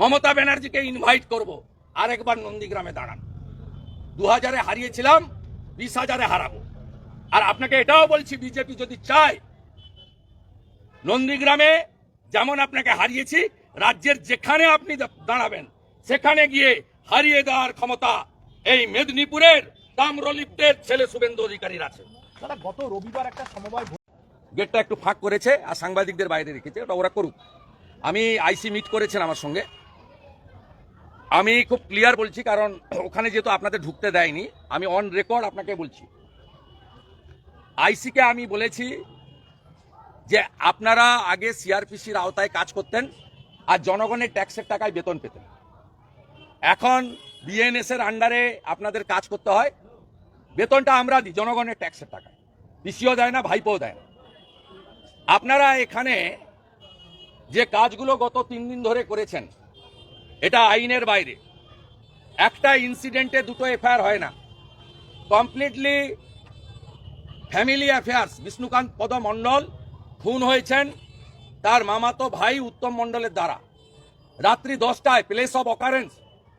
মমতা ব্যানার্জিকে ইনভাইট করব। আরেকবার নন্দীগ্রামে দাঁড়ান। দু হাজারে হারিয়েছিলাম বিশ হাজারে হারাবো। আর আপনাকে এটাও বলছি বিজেপি যদি চায় নন্দীগ্রামে যেমন আপনাকে হারিয়েছি রাজ্যের যেখানে আপনি দাঁড়াবেন সেখানে গিয়ে হারিয়ে দেওয়ার ক্ষমতা এই মেদিনীপুরের তাম্রলিপ্তের ছেলে শুভেন্দু অধিকারীর আছে। গত রবিবার একটা সমবায় গেটটা একটু ফাঁক করেছে আর সাংবাদিকদের বাইরে রেখেছে ওটা ওরা করুক। আমি আইসি মিট করেছেন আমার সঙ্গে। আমি খুব ক্লিয়ার বলছি, কারণ ওখানে যেহেতু আপনাদের ঢুকতে দেয়নি, আমি অন রেকর্ড আপনাকে বলছি। আইসিকে আমি বলেছি যে আপনারা আগে সিআরপিসির আওতায় কাজ করতেন আর জনগণের ট্যাক্সের টাকায় বেতন পেতেন। এখন বিএনএস এর আন্ডারে আপনাদের কাজ করতে হয়, বেতনটা আমরা দিই জনগণের ট্যাক্সের টাকায়। পিসিও দেয় না, ভাইপোও দেয় না। আপনারা এখানে যে কাজগুলো গত তিন দিন ধরে করেছেন এটা আইনের বাইরে। একটা ইনসিডেন্টে দুটো এফআইআর হয় না। কমপ্লিটলি ফ্যামিলি অ্যাফেয়ার্স বিষ্ণুকান্ত পদ মণ্ডল খুন হয়েছেন, তার মামাতো ভাই উত্তম মণ্ডলের দ্বারা। রাত্রি দশটায় প্লেস অফ অকারেন্স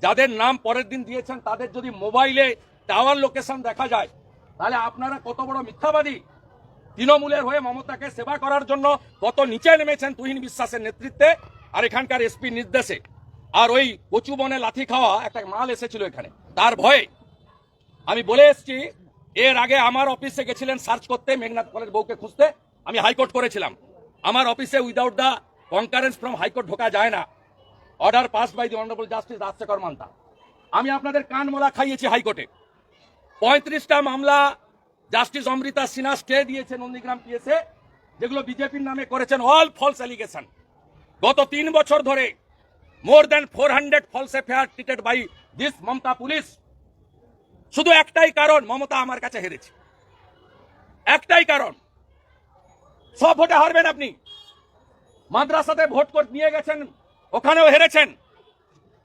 যাদের নাম পরের দিন দিয়েছেন, তাদের যদি মোবাইলে টাওয়ার লোকেশন দেখা যায়, তাহলে আপনারা কত বড় মিথ্যাবাদী? তৃণমূলের হয়ে মমতাকে সেবা করার জন্য কত নিচে নেমেছেন তুহিন বিশ্বাসের নেতৃত্বে আর এখানকার এসপি নির্দেশে। আর ওই কচু বনে লাথি খাওয়া একটা মাল এসেছিল এখানে। তার ভয়ে আমি বলে এসেছি, এর আগে আমার অফিসে গেছিলেন সার্চ করতে, মেঘনাথ কলের বউকে খুঁজতে, আমি হাইকোর্ট করেছিলাম। আমার অফিসে without the concurrence from high court ঢোকা যায় না। Order pass by the honourable justice Rajasekhar Mantha. আমি আপনাদের কান মোলা খাইয়েছি হাইকোর্টে। পঁয়ত্রিশটা মামলা জাস্টিস অমৃতা সিনহা স্টে দিয়েছে নন্দীগ্রাম পিএসএ যেগুলো বিজেপির নামে করেছেন অল ফলস অ্যালিগেশন গত তিন বছর ধরে more than four hundred false FIR treated by this Mamata police শুধু একটাই কারণ, মমতা আমার কাছে হেরেছে। একটাই কারণ। সব ভোটে হারবেন আপনি। মাদ্রাসাতে ভোট করে নিয়ে গেছেন, ওখানেও হেরেছেন।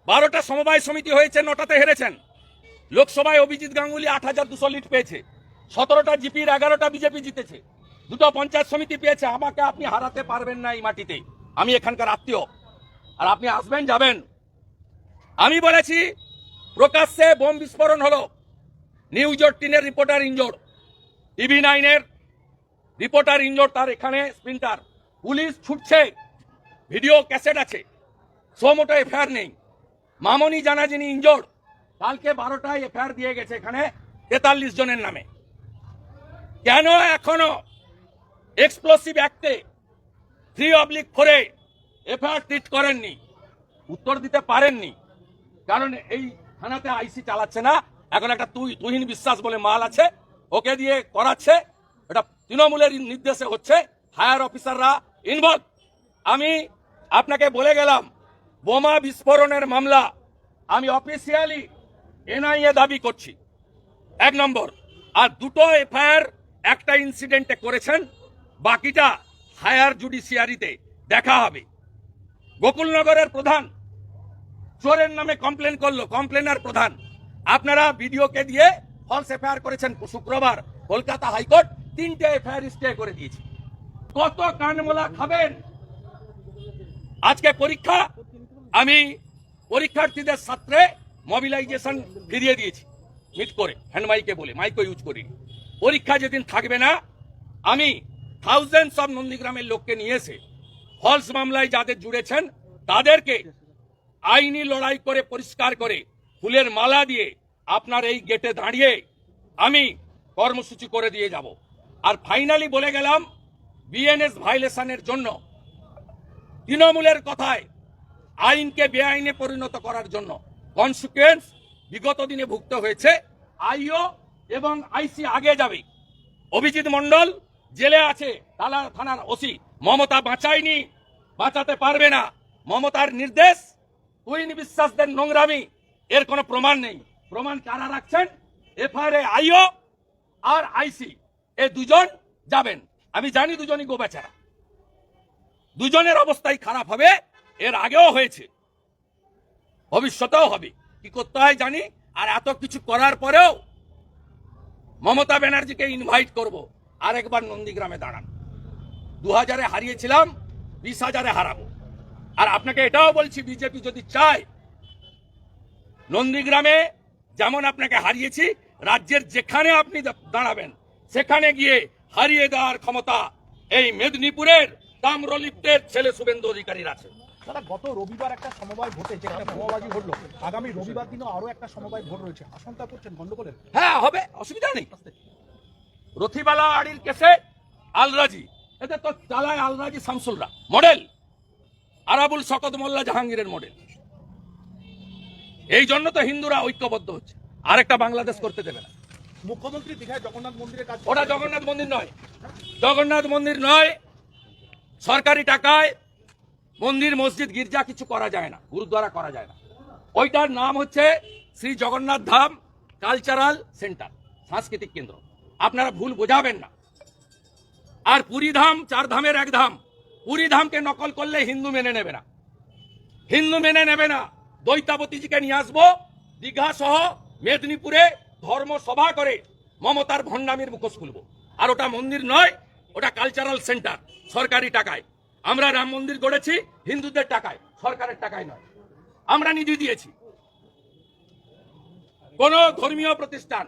বারোটা সমবায় সমিতি হয়েছে, নটাতে হেরেছেন। লোকসভায় অভিজিৎ গাঙ্গুলি আট হাজার দুশো লিট পেয়েছে। সতেরোটা জিপির, এগারোটা বিজেপি জিতেছে। দুটো পঞ্চায়েত সমিতি পেয়েছে। আমাকে আপনি হারাতে পারবেন না এই মাটিতে। আমি এখানকার আত্মীয়। আর আপনি আসবেন, যাবেন। আমি বলেছি, প্রকাশ্যে বোম বিস্ফোরণ হলো। নিউজ এইটিনের রিপোর্টার ইনজোর টিভি নাইনের রিপোর্টার ইনজোর তার এখানে স্প্রিন্টার পুলিশ ছুটছে। ভিডিও ক্যাসেট আছে। সোমোটো এফআইআর নেই। মামনি জানা যিনি ইনজোর কালকে বারোটায় এফআইআর দিয়ে গেছে এখানে তেতাল্লিশ জনের নামে। কেন এখনও? এক্সপ্লোসিভ অ্যাক্টে থ্রি অবলিক ফোরে এফআইআর ট্রিট করেননি, উত্তর দিতে পারেননি। কারণ এই থানাতে আইসি চালাচ্ছে না, এখন একটা তুই তুহিন বিশ্বাস বলে মাল আছে, ওকে দিয়ে করাচ্ছে, এটা তৃণমূলের নির্দেশে হচ্ছে, হায়ার অফিসাররা ইনভলভ আমি আপনাকে বলে গেলাম, বোমা বিস্ফোরণের মামলা, আমি অফিসিয়ালি এনআইএ দাবি করছি। এক নম্বর, আর দুটো এফআইআর একটা ইনসিডেন্টে করেছেন, বাকিটা হায়ার জুডিশিয়ারিতে দেখা হবে। গোকুলনগরের প্রধান। চোরের নামে কমপ্লেন করল, কমপ্লেনার প্রধান। আপনারা ভিডিওকে দিয়ে ফলস এফআইআর করেছেন শুক্রবার, কলকাতা হাইকোর্ট তিনটে এফআইআর স্টে করে দিয়েছে। কত কানমোলা খাবেন? আজকে পরীক্ষা, আমি পরীক্ষার্থীদের ছাত্রে মোবিলাইজেশন ফিরিয়ে দিয়েছি মিট করে হ্যান্ড মাইকে বলে মাইকও ইউজ করি পরীক্ষা যেদিন থাকবে না, আমি থাউজেন্ডস অফ নন্দীগ্রামের লোককে নিয়ে এসে ফলস মামলায় যাদের জুড়েছেন, তাদেরকে আইনি লড়াই করে পরিষ্কার করে ফুলের মালা দিয়ে আপনার এই গেটে দাঁড়িয়ে আমি কর্মসূচি করে দিয়ে যাব। আর ফাইনালি বলে গেলাম, বিএনএস ভাইলেশনের জন্য তৃণমূলের কথায় আইনকে বেআইনে পরিণত করার জন্য কনসিকুয়েন্স বিগত দিনে ভুক্ত হয়েছে। আইও এবং আইসি আগে যাবে। অভিজিৎ মন্ডল জেলে আছে তালা থানার ওসি। মমতা বাঁচায়নি, বাঁচাতে পারবে না। মমতার নির্দেশ তুইনি বিশ্বাসদের নোংরামি, এর কোনো প্রমাণ নেই। প্রমাণ কারা রাখছেন? এফআইআর আইও আর আইসি। এ দুজন যাবেন। আমি জানি দুজনই গো বেচারা দুজনের অবস্থাই খারাপ হবে, এর আগেও হয়েছে। ভবিষ্যতেও হবে। কি করতে হয় জানি? আর এত কিছু করার পরেও মমতা ব্যানার্জিকে ইনভাইট করব। আরেকবার নন্দীগ্রামে দাঁড়ান। দু হাজারে হারিয়েছিলাম বিশ হাজারে হারাবো। আর আপনাকে এটাও বলছি বিজেপি যদি চায় নন্দীগ্রামে যেমন আপনাকে হারিয়েছি রাজ্যের যেখানে আপনি দাঁড়াবেন সেখানে গিয়ে হারিয়ে দেওয়ার ক্ষমতা এই মেদিনীপুরের তাম্রলিপ্তের ছেলে শুভেন্দু অধিকারীর আছে। দাদা গত রবিবার একটা সমবায় ভোটে যেখানে বোমাবাজি ঘটলো আগামী রবিবার দিনও আরও একটা সমবায় ভোট রয়েছে। আশঙ্কা করছেন গন্ডগোলের হ্যাঁ হবে অসুবিধা নেই। রথিবালা আড়ির কেসে আলরাজি এতে তো চালায় আলরাজি শামসুলরা। মডেল। আরাবুল শকত মোল্লা জাহাঙ্গীরের মডেল। এই জন্য তো হিন্দুরা ঐক্যবদ্ধ হচ্ছে। আরেকটা বাংলাদেশ করতে দেবে না। মুখ্যমন্ত্রী দীঘায় জগন্নাথ মন্দিরের কাজ ওটা জগন্নাথ মন্দির নয়। জগন্নাথ মন্দির নয়। সরকারি টাকায় মন্দির মসজিদ গির্জা কিছু করা যায় না। গুরুদ্বারা করা যায় না। ওইটার নাম হচ্ছে শ্রী জগন্নাথ ধাম কালচারাল সেন্টার সাংস্কৃতিক কেন্দ্র। আপনারা ভুল বোঝাবেন না। আর পুরী ধাম, চার ধামের এক ধাম। পুরী ধামকে নকল করলে হিন্দু মেনে নেবে না। হিন্দু মেনে নেবে না। দৈতাবতীজিকে নিয়ে আসব, দীঘা সহ মেদিনীপুরে ধর্ম সভা করে মমতার ভণ্ডামির মুখোশ খুলবো। আর ওটা মন্দির নয়, ওটা কালচারাল সেন্টার সরকারি টাকায়। আমরা রাম মন্দির গড়েছি হিন্দুদের টাকায়, সরকারের টাকায় নয়। আমরা নিধি দিয়েছি। কোন ধর্মীয় প্রতিষ্ঠান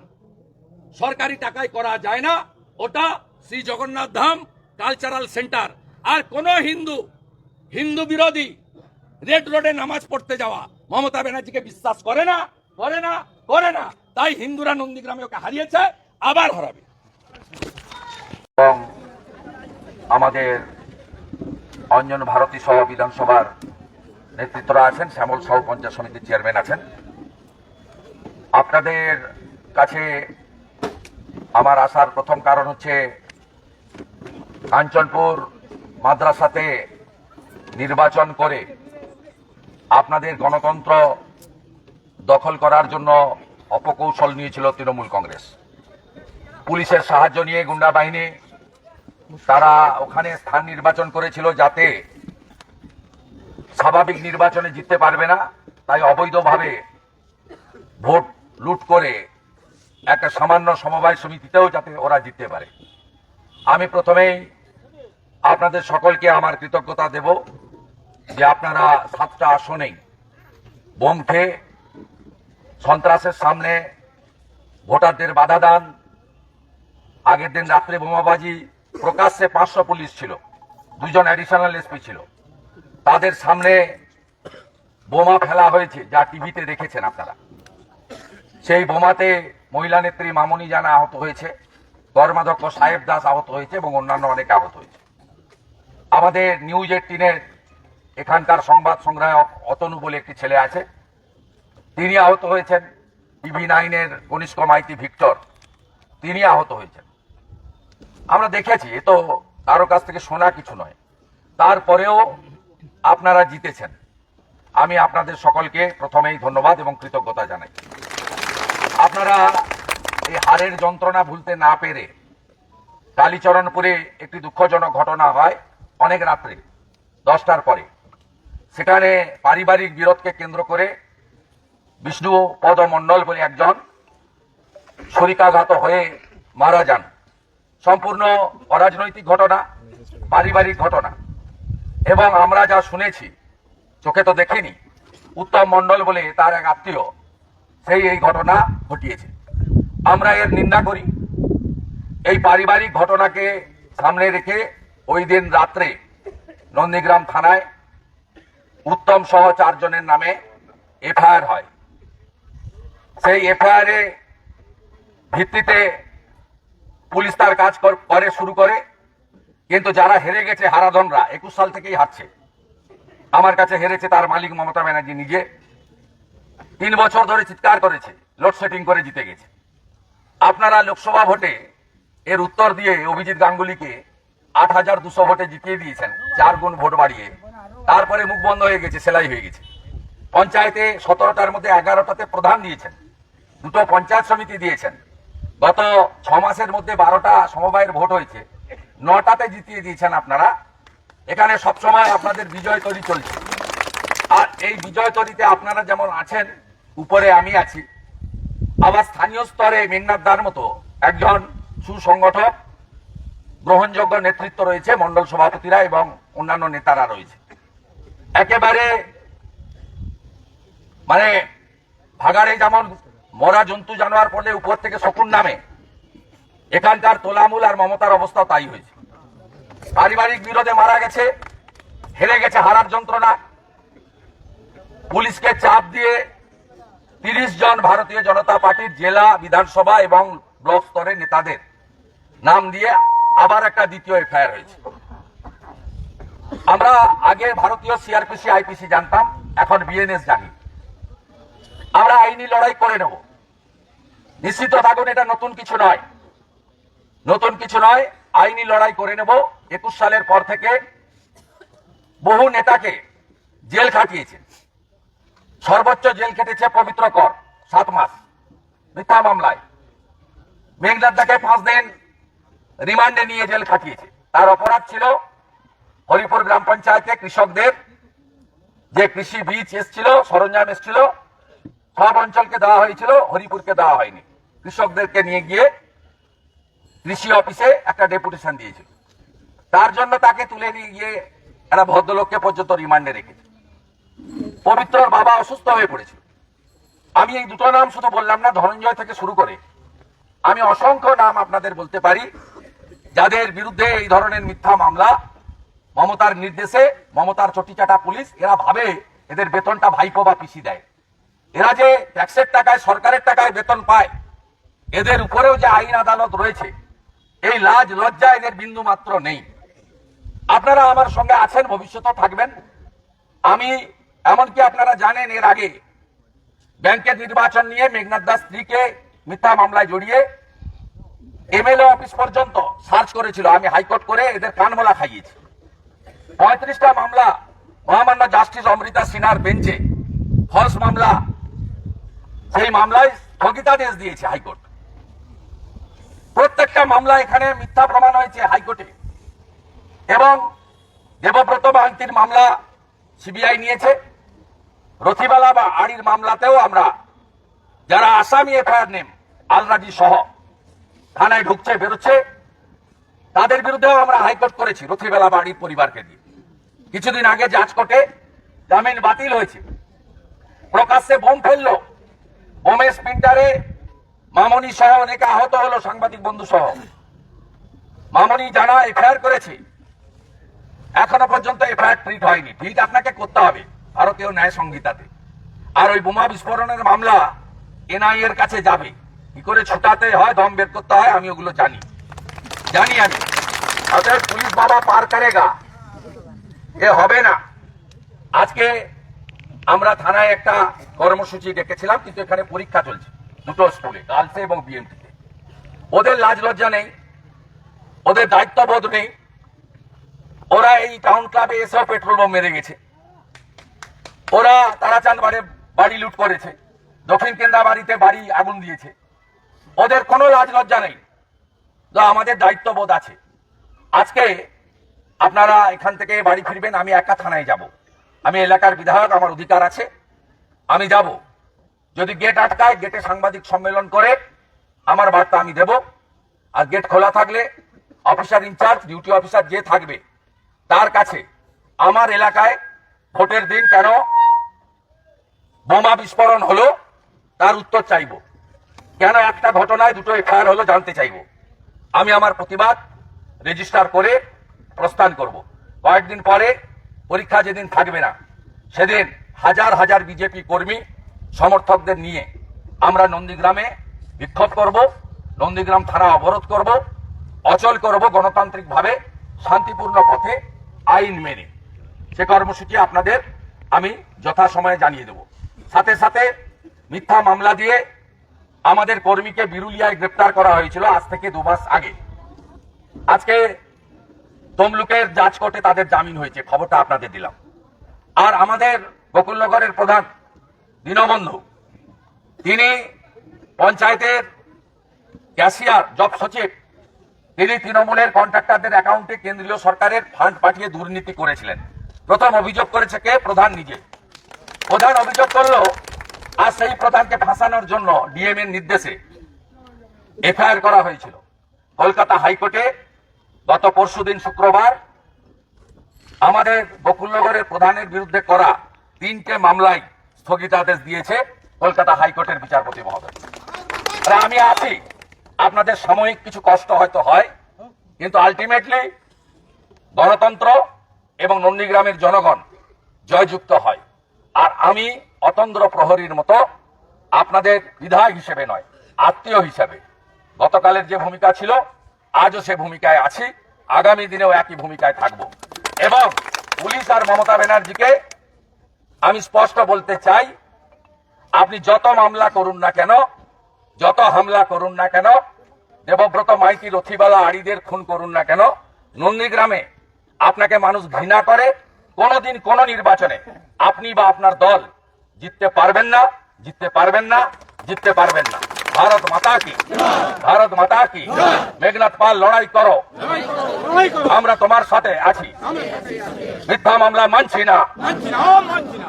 সরকারি টাকায় করা যায় না। ওটা শ্রী জগন্নাথ ধাম কালচারাল সেন্টার। আর কোন হিন্দু হিন্দু বিরোধী রেড রোডে নামাজ পড়তে যাওয়া মমতা ব্যানার্জিকে বিশ্বাস করে না করে না করে না। তাই হিন্দুরা নন্দীগ্রামে ওকে হারিয়েছে, আবার হারাবে। এবং আমাদের অঞ্জন ভারতী সহ বিধানসভার নেতৃত্বরা আছেন, শ্যামল সহ পঞ্চায়েত সমিতির চেয়ারম্যান আছেন। আপনাদের কাছে আমার আসার প্রথম কারণ হচ্ছে কাঞ্চনপুর মাদ্রাসাতে নির্বাচন করে আপনাদের গণতন্ত্র দখল করার জন্য অপকৌশল নিয়েছিল তৃণমূল কংগ্রেস। পুলিশের সাহায্য নিয়ে গুন্ডা বাহিনী, তারা ওখানে স্থান নির্বাচন করেছিল যাতে স্বাভাবিক নির্বাচনে জিততে পারবে না, তাই অবৈধভাবে ভোট লুট করে একটা সামান্য সমবায় সমিতিতেও যাতে ওরা জিততে পারে। আমি প্রথমেই আপনাদের সকলকে আমার কৃতজ্ঞতা দেব যে আপনারা সাতটা আসনেই বোম খেয়ে সন্ত্রাসের সামনে ভোটারদের বাধা দান। আগের দিন রাত্রে বোমাবাজি, প্রকাশ্যে পাঁচশো পুলিশ ছিল দুজন অ্যাডিশনাল এসপি ছিল। তাদের সামনে বোমা ফেলা হয়েছে, যা টিভিতে দেখেছেন আপনারা। সেই বোমাতে মহিলা নেত্রী মামনি জানা আহত হয়েছে কর্মাধ্যক্ষ সাহেব দাস আহত হয়েছে এবং অন্যান্য অনেক আহত হয়েছে। আমাদের নিউজ এইটিনের এখানকার সংবাদ সংগ্রাহক অতনু বলে একটি ছেলে আছে। তিনি আহত হয়েছেন টিভি নাইনের কনিষ্ক মাইতি ভিক্টর। তিনি আহত হয়েছেন। আমরা দেখেছি, এ তো কারও কাছ থেকে শোনা কিছু নয়। তারপরেও আপনারা জিতেছেন। আমি আপনাদের সকলকে প্রথমেই ধন্যবাদ এবং কৃতজ্ঞতা জানাই। আপনারা এই হারের যন্ত্রণা ভুলতে না পেরে কালীচরণপুরে একটি দুঃখজনক ঘটনা হয়। অনেক রাত্রে, দশটার পরে। সেখানে পারিবারিক বিরোধকে কেন্দ্র করে বিষ্ণু পদ মণ্ডল বলে একজন ছুরিকাঘাত হয়ে মারা যান। সম্পূর্ণ অরাজনৈতিক ঘটনা, পারিবারিক ঘটনা। এবং আমরা যা শুনেছি, চোখে তো দেখিনি, উত্তম মণ্ডল বলে তার এক আত্মীয় সেই এই ঘটনা ঘটিয়েছে। আমরা এর নিন্দা করি। এই পারিবারিক ঘটনাকে সামনে রেখে ওই দিন রাত্রে নন্দীগ্রাম থানায় উত্তম সহ চারজনের নামে এফআইআর হয়। সেই এফআইআর এ ভিত্তিতে পুলিশ তার কাজ কর- শুরু করে। কিন্তু যারা হেরে গেছে, হারাধনরা, একুশ সাল থেকেই হারছে। আমার কাছে হেরেছে তার মালিক মমতা ব্যানার্জি নিজে। তিন বছর ধরে চিৎকার করেছে, লোডশেডিং করে জিতে গেছে। আপনারা লোকসভা ভোটে এর উত্তর দিয়ে অভিজিৎ গাঙ্গুলিকে আট হাজার দুশো ভোটে জিতিয়ে দিয়েছেন, চার গুণ ভোট বাড়িয়ে। তারপরে মুখ বন্ধ হয়ে গেছে, সেলাই হয়ে গেছে। পঞ্চায়েতে সতেরোটার মধ্যে এগারোটাতে প্রধান দিয়েছেন দুটো পঞ্চায়েত সমিতি দিয়েছেন। গত ছ মাসের মধ্যে বারোটা সমবায়ের ভোট হয়েছে, নটাতে জিতিয়ে দিয়েছেন আপনারা। এখানে সবসময় আপনাদের বিজয় তৈরি চলছে। আর এই বিজয় তৈরিতে আপনারা যেমন আছেন, উপরে আমি আছি। আবার স্থানীয় স্তরে মেঘনাথদার মতো একজন সুসংগঠক গ্রহণযোগ্য নেতৃত্ব রয়েছে মন্ডল সভাপতিরা এবং অন্যান্য নেতারা রয়েছে। একেবারে মানে ভাগাড়ে যেমন মরা জন্তু জানোয়ার পড়লে উপর থেকে শকুন নামে, এখানকার তোলামূল আর মমতার অবস্থা তাই হয়েছে। পারিবারিক বিরোধে মারা গেছে, হেরে গেছে হারার যন্ত্রণা। পুলিশকে চাপ দিয়ে তিরিশ জন ভারতীয় জনতা পার্টির জেলা বিধানসভা এবং ব্লক স্তরের নেতাদের নাম দিয়ে আবার একটা দ্বিতীয় এফআইআর হয়েছে। আমরা আগে ভারতীয় সিআরপিসি, আইপিসি জানতাম, এখন বিএনএস জানি। আমরা আইনি লড়াই করে নেব। নিশ্চিত থাকুন, এটা নতুন কিছু নয়। নতুন কিছু নয়, আইনি লড়াই করে নেব। একুশ সালের পর থেকে বহু নেতাকে জেল খাটিয়েছে। সর্বোচ্চ জেল খেটেছে পবিত্র কর, সাত মাস। মিথ্যা মামলায়। মেঘনাথদাকে পাঁচ দিন রিমান্ডে নিয়ে জেল খাটিয়েছে। তার অপরাধ ছিল হরিপুর গ্রাম পঞ্চায়েতে কৃষকদের যে কৃষি বীজ এসছিল, সরঞ্জাম এসছিল, সব অঞ্চলকে দেওয়া হয়েছিল, হরিপুরকে দেওয়া হয়নি। কৃষকদেরকে নিয়ে গিয়ে কৃষি অফিসে একটা ডেপুটেশন দিয়েছিল। তার জন্য তাকে তুলে নিয়ে গিয়ে একটা ভদ্রলোককে পর্যন্ত রিমান্ডে রেখেছে। পবিত্রর বাবা অসুস্থ হয়ে পড়েছিল আমি এই দুটো নাম শুধু বললাম না, ধনঞ্জয় থেকে শুরু করে আমি অসংখ্য নাম আপনাদের বলতে পারি। যাদের বিরুদ্ধে এই ধরনের মিথ্যা মামলা, মমতার নির্দেশে মমতার চটিচাটা পুলিশ, এরা ভাবে এদের বেতনটা ভাইপো বা পিসি দেয়। এরা যে ট্যাক্সের টাকায়, সরকারের টাকায় বেতন পায়, এদের উপরেও যে আইন আদালত রয়েছে, এই লাজ লজ্জা এদের বিন্দু মাত্র নেই। আপনারা আমার সঙ্গে আছেন, ভবিষ্যতেও থাকবেন। আমি, এমনকি আপনারা জানেন এর আগে ব্যাংকের নির্বাচন নিয়ে মেঘনাথ দাস স্ত্রীকে মিথ্যা মামলায় জড়িয়ে এমএলএ অফিস পর্যন্ত সার্চ করেছিল। আমি হাইকোর্ট করে এদের কানমলা খাইয়েছি। পঁয়ত্রিশটা মামলা, মহামান্য জাস্টিস অমৃতা সিনহার বেঞ্চে। ফলস মামলা, সেই মামলায় স্থগিতাদেশ দিয়েছে হাইকোর্ট। প্রত্যেকটা মামলা এখানে মিথ্যা প্রমাণ হয়েছে হাইকোর্টে। এবং দেবব্রত মাহান্তির মামলা সিবিআই নিয়েছে। রথিবালা বা আড়ির মামলাতেও আমরা, যারা আসামি এফআইআর নেম, আলরাজি সহ থানায় ঢুকছে, বেরোচ্ছে। তাদের বিরুদ্ধেও আমরা হাইকোর্ট করেছি, রথিবেলা বাড়ির পরিবারকে দিয়ে কিছুদিন আগে কোর্টে জামিন বাতিল হয়েছে। প্রকাশ্যে বোম ফেলল। বোমের স্পিন্টারে মামনি সহ অনেকে আহত হলো সাংবাদিক বন্ধু সহ। মামনি জানা এফআইআর করেছে। এখনও পর্যন্ত এফআইআর ট্রিট হয়নি। ট্রিট আপনাকে করতে হবে, ভারতীয় ন্যায় সংহিতাতে। আর ওই বোমা বিস্ফোরণের মামলা এনআই এর কাছে যাবে। কি করে ছুটাতে হয়, দম বের করতে হয়, আমি ওগুলো জানি। জানি আমি। অতএব পুলিশ বাবা পার করেগা। এ হবে না। আজকে আমরা থানায় একটা কর্মসূচি ডেকেছিলাম কিন্তু এখানে পরীক্ষা চলছে। দুটো স্কুলে, গার্লসে এবং বিএমটিতে ওদের লাজ লজ্জা নেই, ওদের দায়িত্ববোধ নেই। ওরা এই টাউন ক্লাবে এসেও পেট্রোল বোম মেরে গেছে। ওরা তারাচাঁদ বাড়ি লুট করেছে। দক্ষিণ কেন্দ্রা বাড়িতে বাড়ি আগুন দিয়েছে। ওদের কোনো লাজ লজ্জা নেই। তো আমাদের দায়িত্ববোধ আছে। আজকে আপনারা এখান থেকে বাড়ি ফিরবেন, আমি একা থানায় যাব। আমি এলাকার বিধায়ক, আমার অধিকার আছে। আমি যাব। যদি গেট আটকায় গেটে সাংবাদিক সম্মেলন করে, আমার বার্তা আমি দেব। আর গেট খোলা থাকলে অফিসার ইনচার্জ ডিউটি অফিসার যে থাকবে, তার কাছে আমার এলাকায় ভোটের দিন কেন বোমা বিস্ফোরণ হলো, তার উত্তর চাইব। কেন একটা ঘটনায় দুটো এফআইআর হলো জানতে চাইব? আমি আমার প্রতিবাদ রেজিস্টার করে প্রস্থান করব। কয়েকদিন পরে পরীক্ষা যেদিন থাকবে না, সেদিন হাজার হাজার বিজেপি কর্মী সমর্থকদের নিয়ে আমরা নন্দীগ্রামে বিক্ষোভ করব, নন্দীগ্রাম থানা অবরোধ করব, অচল করব গণতান্ত্রিকভাবে শান্তিপূর্ণ পথে আইন মেনে। সে কর্মসূচি আপনাদের আমি যথাসময়ে জানিয়ে দেব। সাথে সাথে মিথ্যা মামলা দিয়ে আমাদের কর্মীকে বিরুলিয়ায় গ্রেপ্তার করা হয়েছিল আজ থেকে দু মাস আগে। আজকে তমলুকের জাজ কোর্টে তাদের জামিন হয়েছে, খবরটা আপনাদের দিলাম। আর আমাদের গোকুলনগরের প্রধান দীনবন্ধু, তিনি পঞ্চায়েতের ক্যাশিয়ার, জব সচিব, তিনি তৃণমূলের কন্ট্রাক্টরদের অ্যাকাউন্টে কেন্দ্রীয় সরকারের ফান্ড পাঠিয়ে দুর্নীতি করেছিলেন। প্রথম অভিযোগ করেছে কে? প্রধান নিজে। প্রধান অভিযোগ করল আর সেই প্রধানকে ফাঁসানোর জন্য ডিএম এর নির্দেশে এফআইআর করা হয়েছিল। কলকাতা হাইকোর্টে গত পরশুদিন শুক্রবার আমাদের বকুলনগরের প্রধানের বিরুদ্ধে করা তিনটে মামলায় স্থগিতাদেশ দিয়েছে কলকাতা হাইকোর্টের বিচারপতি মহোদয়। আমি আছি। আপনাদের সাময়িক কিছু কষ্ট হয়তো হয়, কিন্তু আলটিমেটলি গণতন্ত্র এবং নন্দীগ্রামের জনগণ জয়যুক্ত হয়। আর আমি অতন্দ্র প্রহরীর মতো আপনাদের বিধায়ক হিসেবে নয়, আত্মীয় হিসেবে। গতকালের যে ভূমিকা ছিল, আজও সে ভূমিকায় আছি। আগামী দিনেও একই ভূমিকায় থাকব। এবং পুলিশ আর মমতা ব্যানার্জিকে আমি স্পষ্ট বলতে চাই, আপনি যত মামলা করুন না কেন, যত হামলা করুন না কেন, দেবব্রত মাইতি, রথিবালা, আড়িদের খুন করুন না কেন, নন্দীগ্রামে আপনাকে মানুষ ঘৃণা করে, কোনোদিন কোন নির্বাচনে আপনি বা আপনার দল জিততে পারবেন না, জিততে পারবেন না, জিততে পারবেন না। ভারত মাতা কি? ভারত মাতা কি? মেঘনাথ পাল, লড়াই করো। আমরা তোমার সাথে আছি। মিথ্যা মামলা মানছি না।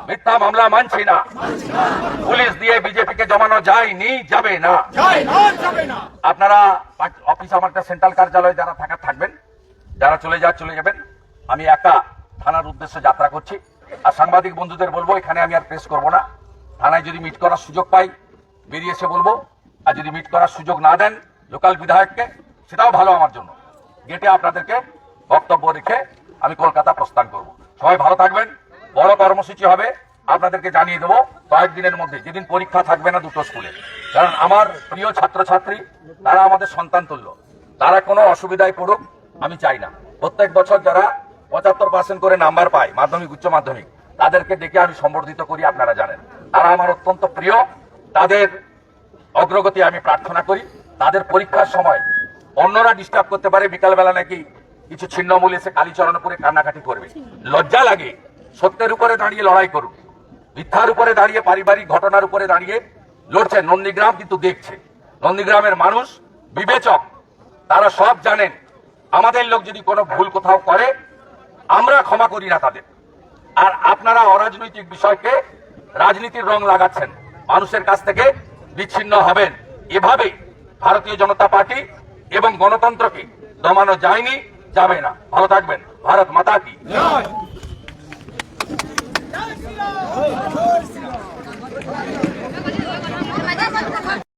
মিথ্যা মামলা মানছি না। পুলিশ দিয়ে বিজেপিকে জমানো যায়নি, যাবে না। আপনারা অফিস আমার একটা সেন্ট্রাল কার্যালয়ে যারা থাকার থাকবেন। যারা চলে যাওয়ার চলে যাবেন। আমি একা থানার উদ্দেশ্যে যাত্রা করছি। আর সাংবাদিক বন্ধুদের বলব, এখানে আমি আর প্রেস করব না। থানায় যদি মিট করার সুযোগ পাই, বেরিয়ে এসে বলব। আর যদি মিট করার সুযোগ না দেন লোকাল বিধায়ককে, সেটাও ভালো আমার জন্য। গেটে আপনাদেরকে বক্তব্য রেখে আমি কলকাতা প্রস্থান করব। সবাই ভালো থাকবেন। বড় কর্মসূচি হবে। আপনাদেরকে জানিয়ে দেবো, কয়েকদিনের মধ্যে, যেদিন পরীক্ষা থাকবে না দুটো স্কুলে। কারণ আমার প্রিয় ছাত্রছাত্রী, তারা আমাদের সন্তান তুল্য। তারা কোনো অসুবিধায় পড়ুক, আমি চাই না। প্রত্যেক বছর যারা পঁচাত্তর পার্সেন্ট করে নাম্বার পায়, মাধ্যমিক, উচ্চ মাধ্যমিক। তাদেরকে ডেকে আমি সম্বর্ধিত করি, আপনারা জানেন। তারা আমার অত্যন্ত প্রিয়। তাদের অগ্রগতি আমি প্রার্থনা করি। তাদের পরীক্ষার সময় অন্যরা ডিস্টার্ব করতে পারে। বিকালবেলা নাকি কিছু ছিন্নমূল এসে কালীচরণ করে কান্নাকাটি করবে। লজ্জা লাগে। সত্যের উপরে দাঁড়িয়ে লড়াই করুন। মিথ্যার উপরে দাঁড়িয়ে পারিবারিক ঘটনার উপরে দাঁড়িয়ে লড়ছে নন্দীগ্রাম কিন্তু দেখছে। নন্দীগ্রামের মানুষ বিবেচক। তারা সব জানেন। আমাদের লোক যদি কোনো ভুল কোথাও করে আমরা ক্ষমা করি না তাদের। আর আপনারা অরাজনৈতিক বিষয়কে রাজনীতির রং লাগাচ্ছেন। মানুষের কাছ থেকে বিচ্ছিন্ন হবেন। এভাবে ভারতীয় জনতা পার্টি এবং গণতন্ত্রকে দমানো যায়নি, যাবে না। ভালো থাকবেন। ভারত মাতা কি